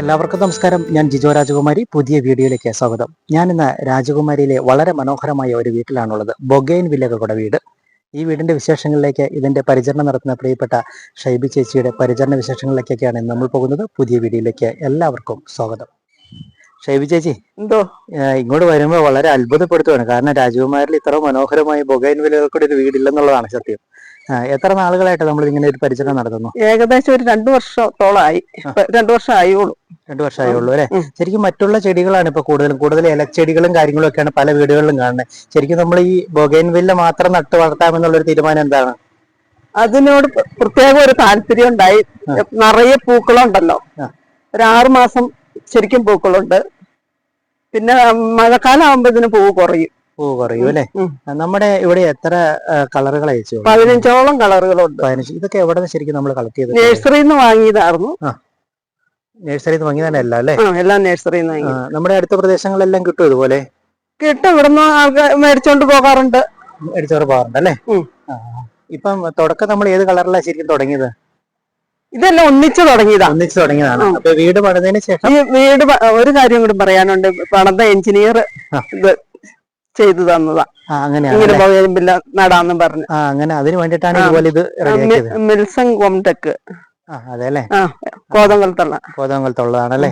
എല്ലാവർക്കും നമസ്കാരം. ഞാൻ ജിജോ രാജകുമാരി. പുതിയ വീഡിയോയിലേക്ക് സ്വാഗതം. ഞാൻ ഇന്ന് രാജകുമാരിയിലെ വളരെ മനോഹരമായ ഒരു വീട്ടിലാണുള്ളത്. ബൊഗൈൻ വില്ലകളുടെ വീട്. ഈ വീടിന്റെ വിശേഷങ്ങളിലേക്ക് ഇതിന്റെ പരിചരണം നടത്തുന്ന പ്രിയപ്പെട്ട ഷൈബി ചേച്ചിയുടെ പരിചരണ വിശേഷങ്ങളിലേക്കൊക്കെയാണ് നമ്മൾ പോകുന്നത്. പുതിയ വീഡിയോയിലേക്ക് എല്ലാവർക്കും സ്വാഗതം. ഷൈബി ചേച്ചി എന്തോ? ഇങ്ങോട്ട് വരുമ്പോൾ വളരെ അത്ഭുതപ്പെടുത്തുകയാണ് കാരണം രാജകുമാരിൽ ഇത്ര മനോഹരമായ ബൊഗൈൻ വിലകൾക്കൂടെ ഒരു വീടില്ലെന്നുള്ളതാണ് സത്യം. എത്ര നാളുകളായിട്ട് നമ്മൾ ഇങ്ങനെ ഒരു പരിചരണം നടത്തുന്നു? ഏകദേശം ഒരു രണ്ടു വർഷത്തോളമായി രണ്ടു വർഷം ആയുള്ളൂ രണ്ടു വർഷം ആയുള്ളൂ അല്ലെ ശരിക്കും മറ്റുള്ള ചെടികളാണ് ഇപ്പൊ കൂടുതലും കൂടുതൽ ഇലച്ചെടികളും കാര്യങ്ങളും ഒക്കെയാണ് പല വീടുകളിലും കാണുന്നത്. ശരിക്കും നമ്മൾ ഈ ബൊഗൈൻ വില്ല മാത്രം നട്ടു വളർത്താമെന്നുള്ള ഒരു തീരുമാനം എന്താണ്? അതിനോട് പ്രത്യേക ഒരു താല്പര്യം ഉണ്ടായി. നിറയെ പൂക്കളുണ്ടല്ലോ. ഒരു ആറു മാസം ശരിക്കും പൂക്കളുണ്ട്. പിന്നെ മഴക്കാലം ആകുമ്പോ ഇതിന് പൂവ് കുറയും. പൂ കുറയും അല്ലെ. നമ്മുടെ ഇവിടെ എത്ര കളറുകൾ അയച്ചു പതിനഞ്ചോളം കളറുകളുണ്ട്. പതിനഞ്ച് ഇതൊക്കെ എവിടെ ശരിക്കും നമ്മൾ കളക്ട് ചെയ്ത് നഴ്സറിയിൽ നിന്ന് വാങ്ങിയതായിരുന്നു. നഴ്സറിയിൽ നിന്ന് വാങ്ങി തന്നെ അല്ല? അല്ലെ എല്ലാം നഴ്സറിയിൽ നിന്ന് വാങ്ങി നമ്മുടെ അടുത്ത പ്രദേശങ്ങളിലെല്ലാം കിട്ടും ഇതുപോലെ? കിട്ടും ഇവിടുന്ന് ആൾക്കാർ മേടിച്ചോണ്ട് പോകാറുണ്ട്. മേടിച്ചോണ്ട് പോകാറുണ്ട് അല്ലേ. ഇപ്പം തുടക്കം നമ്മൾ ഏത് കളറിലാണ് ശരിക്കും തുടങ്ങിയത്? ഇതെല്ലാം ഒന്നിച്ചു തുടങ്ങിയതാണ് ഒന്നിച്ചു തുടങ്ങിയതാണ്. അപ്പൊ വീട് പണിതതിന് ശേഷം ഈ വീട് പ- ഒരു കാര്യം കൂടി പറയാനുണ്ട്. പണത എഞ്ചിനീയർ ഇത് ചെയ്തു തന്നതാ. ആ അങ്ങനെയാണ് ഇങ്ങനെ അല്ലേ? നടാന്ന് പറഞ്ഞു. ആ അങ്ങനെ അതിന് വേണ്ടിയിട്ടാണ് ഇതുപോലെ ഇത് റെഡിയാക്കിയത് മിൽസൺ കോംടെക്. ആ അതെ അല്ലേ ആ കോതങ്കലത്തുള്ള കോതമംഗലത്തുള്ളതാണല്ലേ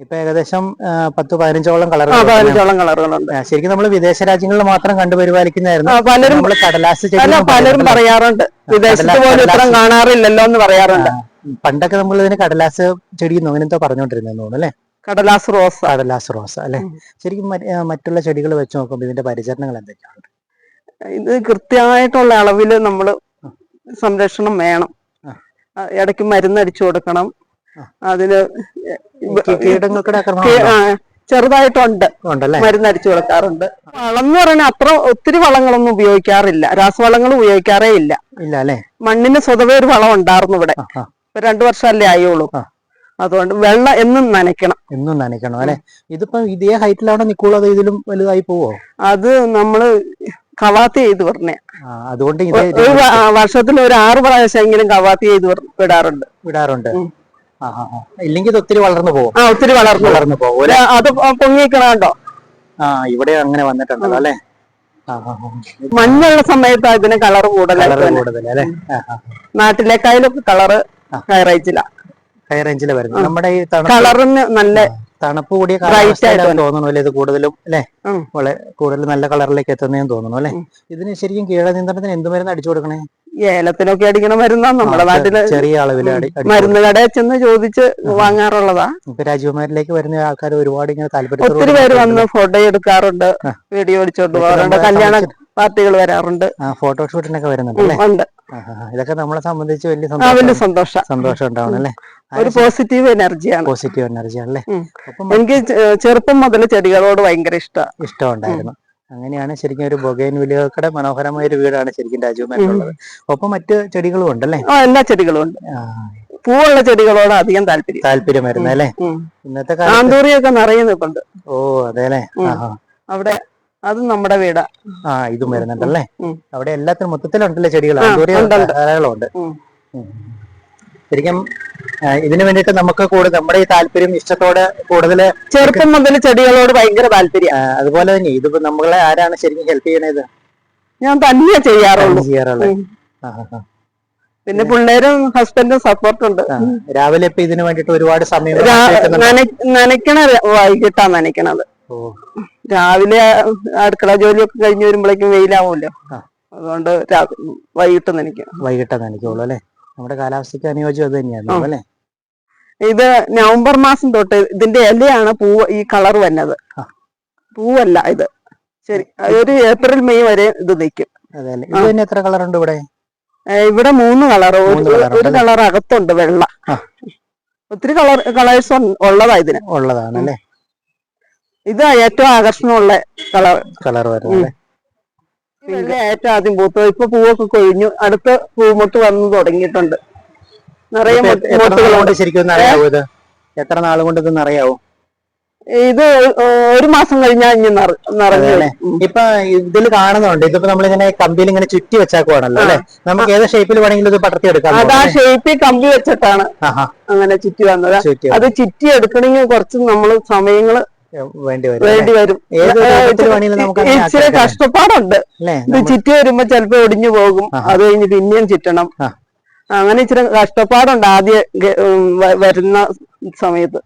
ഇപ്പൊ ഏകദേശം ആ, പത്ത് പതിനഞ്ചോളം ആ കളറുകൾ പതിനഞ്ചോളം കളറുകളുണ്ട്. ശരിക്കും നമ്മൾ വിദേശ രാജ്യങ്ങളിൽ മാത്രം കണ്ടുപരിപാലിക്കുന്നതായിരുന്നു. ആ പലരും കടലാസ് ചെടി അല്ല എന്ന് പലരും പറയാറുണ്ട്. വിദേശത്ത് കടലാ- പോലും ഇത്രയും. കാണാറില്ലല്ലോ എന്ന് പറയാറുണ്ട്. ആ, പണ്ടൊക്കെ നമ്മൾ ഇതിന് കടലാസ് ചെടി അങ്ങനെന്തോ പറഞ്ഞുകൊണ്ടിരുന്നെന്ന് തോന്നുന്നു അല്ലെ? കടലാസ് റോസ്. കടലാസ് റോസ് അല്ലെ? ശരിക്കും മറ്റുള്ള ചെടികൾ വെച്ച് നോക്കുമ്പോൾ ഇതിന്റെ പരിചരണങ്ങൾ എന്തൊക്കെയാണ് ഇത് കൃത്യമായിട്ടുള്ള അളവിൽ നമ്മൾ സംരക്ഷണം വേണം. ഇടയ്ക്ക് മരുന്ന് അടിച്ചു കൊടുക്കണം അതിന് കീടങ്ങളുടെ ചെറുതായിട്ടുണ്ട്. മരുന്നടിച്ചു കൊടുക്കാറുണ്ട്. വളം എന്ന് പറഞ്ഞാൽ അത്ര ഒത്തിരി വളങ്ങളൊന്നും ഉപയോഗിക്കാറില്ല. രാസവളങ്ങൾ ഉപയോഗിക്കാറേ ഇല്ല. ഇല്ല അല്ലെ? മണ്ണിന് സ്വതവേ ഒരു വളം ഉണ്ടായിരുന്നു ഇവിടെ. ഇപ്പൊ രണ്ടു വർഷമല്ലേ ആയുള്ളൂ. അതുകൊണ്ട് വെള്ളം എന്നും നനയ്ക്കണം. എന്നും നനയ്ക്കണം അല്ലെ? ഇതിപ്പോ ഇതേ ഹൈറ്റിലാണോ നിക്കുള്ളത് അതോ ഇതിലും വലുതായി പോവോ? അത് നമ്മൾ കവാത്തി ചെയ്ത് പറഞ്ഞ. അതുകൊണ്ട് വർഷത്തിൽ ഒരു ആറ് പ്രാവശ്യമെങ്കിലും കവാത്തി ചെയ്ത് വിട- വിടാറുണ്ട്. വിടാറുണ്ട്. ഇല്ലെങ്കിൽ ഇത് ഒത്തിരി വളർന്നു പോകും. ആ ഒത്തിരി വളർന്നു വളർന്നു പോകും അത് പൊങ്ങിക്കണോ ആ ഇവിടെ അങ്ങനെ വന്നിട്ടുണ്ടല്ലോ അല്ലെ? മഞ്ഞുള്ള സമയത്ത് അതിന് കളർ കൂടുതലാണ് നാട്ടിലേക്കായാലും കളറ് ആ. ഹൈറേഞ്ചില ഹൈ റേഞ്ചിൽ വരുന്നത്. നമ്മുടെ ഈ കളറിന് നല്ല തണുപ്പ് കൂടിയ തോന്നുന്നു അല്ലെ? ഇത് കൂടുതലും അല്ലെ. വളരെ കൂടുതൽ നല്ല കളറിലേക്ക് എത്തുന്നതെന്ന് തോന്നുന്നു അല്ലെ. ഇതിന് ശരിക്കും കീടനിയന്ത്രണത്തിന് എന്ത് മരുന്ന് അടിച്ചു കൊടുക്കണേ? ഏലത്തിനൊക്കെ അടിക്കണ മരുന്നാ. നമ്മുടെ നാട്ടിൽ ചെറിയ അളവിൽ മരുന്ന് കടയിൽ ചെന്ന് ചോദിച്ച് വാങ്ങാറുള്ളതാ. ഇപ്പൊ രാജകുമാരിലേക്ക് വരുന്ന ആൾക്കാർ ഒരുപാട് ഇങ്ങനെ താല്പര്യം ഒത്തിരി പേര് വന്ന് ഫോട്ടോ എടുക്കാറുണ്ട് വീഡിയോ അടിച്ചോണ്ട് പോകാറുണ്ട്. കല്യാണ പാർട്ടികൾ വരാറുണ്ട്. ഫോട്ടോഷൂട്ടിനൊക്കെ വരുന്നുണ്ട് ഉണ്ട്. ഇതൊക്കെ നമ്മളെ സംബന്ധിച്ച് വലിയ വലിയ സന്തോഷം. സന്തോഷം. ഉണ്ടാവണം അല്ലെ? ഒരു പോസിറ്റീവ് എനർജിയാണ് പോസിറ്റീവ് എനർജിയാണ് അല്ലേ? എനിക്ക് ചെറുപ്പം മുതൽ ചെടികളോട് ഭയങ്കര ഇഷ്ടം. ഇഷ്ടമുണ്ടായിരുന്നു അങ്ങനെയാണ് ശരിക്കും ഒരു ബൊഗൈൻ വിലകൾക്കടെ മനോഹരമായ ഒരു വീടാണ് ശരിക്കും രാജകുമാരിലുള്ളത് ഒപ്പം മറ്റ് ചെടികളും ഉണ്ടല്ലേ എല്ലാ ചെടികളും ഉണ്ട്. പൂവുള്ള ചെടികളോട് അധികം താല്പര്യം. താല്പര്യം വരുന്നല്ലേ അല്ലേ? ഇന്നത്തെ ആന്തൂറിയൊക്കെ നിറയെ നിൽപ്പുണ്ട് ഓ അതെ അല്ലേ? അവിടെ അത് നമ്മുടെ വീടാ. ആ ഇതും വരുന്നുണ്ടല്ലേ? അവിടെ എല്ലാത്തിനും മൊത്തത്തിലുണ്ടല്ലേ ചെടികളുണ്ട്. ശരിക്കും ഇതിനു വേണ്ടിയിട്ട് നമുക്ക് കൂടുതൽ നമ്മുടെ ഈ താല്പര്യം ഇഷ്ടത്തോടെ കൂടുതൽ ചെറുപ്പം മുതൽ ചെടികളോട് ഭയങ്കര താല്പര്യം. അതുപോലെ തന്നെ ഇതിപ്പോ നമ്മളെ ആരാണ് ശരിക്കും ഹെൽപ്പ് ചെയ്യണത് ഞാൻ തന്നെ ചെയ്യാറുള്ളൂ. ആ. പിന്നെ പിള്ളേരും ഹസ്ബൻഡും സപ്പോർട്ട് ഉണ്ട് രാവിലെ ഇപ്പൊ ഇതിനു വേണ്ടിട്ട് ഒരുപാട് സമയം നനയ്ക്കണ വൈകിട്ടാ നനയ്ക്കണത്. രാവിലെ അടുക്കള ജോലിയൊക്കെ കഴിഞ്ഞ് വരുമ്പോഴേക്കും വെയിലാവുമല്ലോ അതുകൊണ്ട് വൈകിട്ട് നനയ്ക്കും വൈകിട്ട് നനയ്ക്കുള്ളൂ അല്ലെ? നമ്മുടെ കാലാവസ്ഥയ്ക്ക് അനുയോജ്യം അത് തന്നെയാണ് അല്ലേ? ഇത് നവംബർ മാസം തൊട്ട് ഇതിന്റെ ഇലയാണ് പൂവ് ഈ കളർ വന്നത്. പൂവല്ല ഇത്. ശരി ഒരു ഏപ്രിൽ മെയ് വരെ ഇത് നിൽക്കും. എത്ര കളർ ഉണ്ട് ഇവിടെ ഇവിടെ മൂന്ന് കളർ ഒരു കളർ അകത്തുണ്ട് വെള്ള. ഒത്തിരി കളർ കളേഴ്സ് ഉള്ളതാ ഇതിന്. ഉള്ളതാണ് അല്ലെ? ഇത് ഏറ്റവും ആകർഷണമുള്ള കളർ. കളർ വരുന്നത് ഏറ്റവും ആദ്യം പൂത്തു. ഇപ്പൊ പൂവൊക്കെ കൊഴിഞ്ഞു. അടുത്ത പൂമൊട്ട് വന്നു തുടങ്ങിയിട്ടുണ്ട്. നിറയെ മൊട്ടുകളുണ്ട് ശരിക്കും ഇത്? എത്ര നാൾ കൊണ്ട് ഇതൊന്ന് അറിയാവോ? ഇത് ഒരു മാസം കഴിഞ്ഞാ ഇനി നിറഞ്ഞല്ലേ. ഇപ്പൊ ഇതിൽ കാണുന്നുണ്ട്. ഇതിപ്പോ നമ്മളിങ്ങനെ കമ്പിയിൽ ഇങ്ങനെ ചുറ്റി വെച്ചാക്കുവാണല്ലോ അല്ലെ? നമുക്ക് ഏത് ഷേപ്പിൽ വേണമെങ്കിലും ഇത് പടർത്തി എടുക്കാം അത് ആ ഷേപ്പിൽ കമ്പി വെച്ചിട്ടാണ് അങ്ങനെ ചുറ്റി വന്നത്. അത് ചുറ്റി എടുക്കണമെങ്കിൽ കുറച്ച് നമ്മൾ സമയങ്ങൾ വേണ്ടി വരും ഇച്ചിരി കഷ്ടപ്പാടുണ്ട്. ഇത് ചുറ്റി വരുമ്പോ ചിലപ്പോ ഒടിഞ്ഞു പോകും. അത് കഴിഞ്ഞ് പിന്നെയും ചുറ്റണം. അങ്ങനെ ഇച്ചിരി കഷ്ടപ്പാടുണ്ട് ആദ്യം വരുന്ന സമയത്ത്.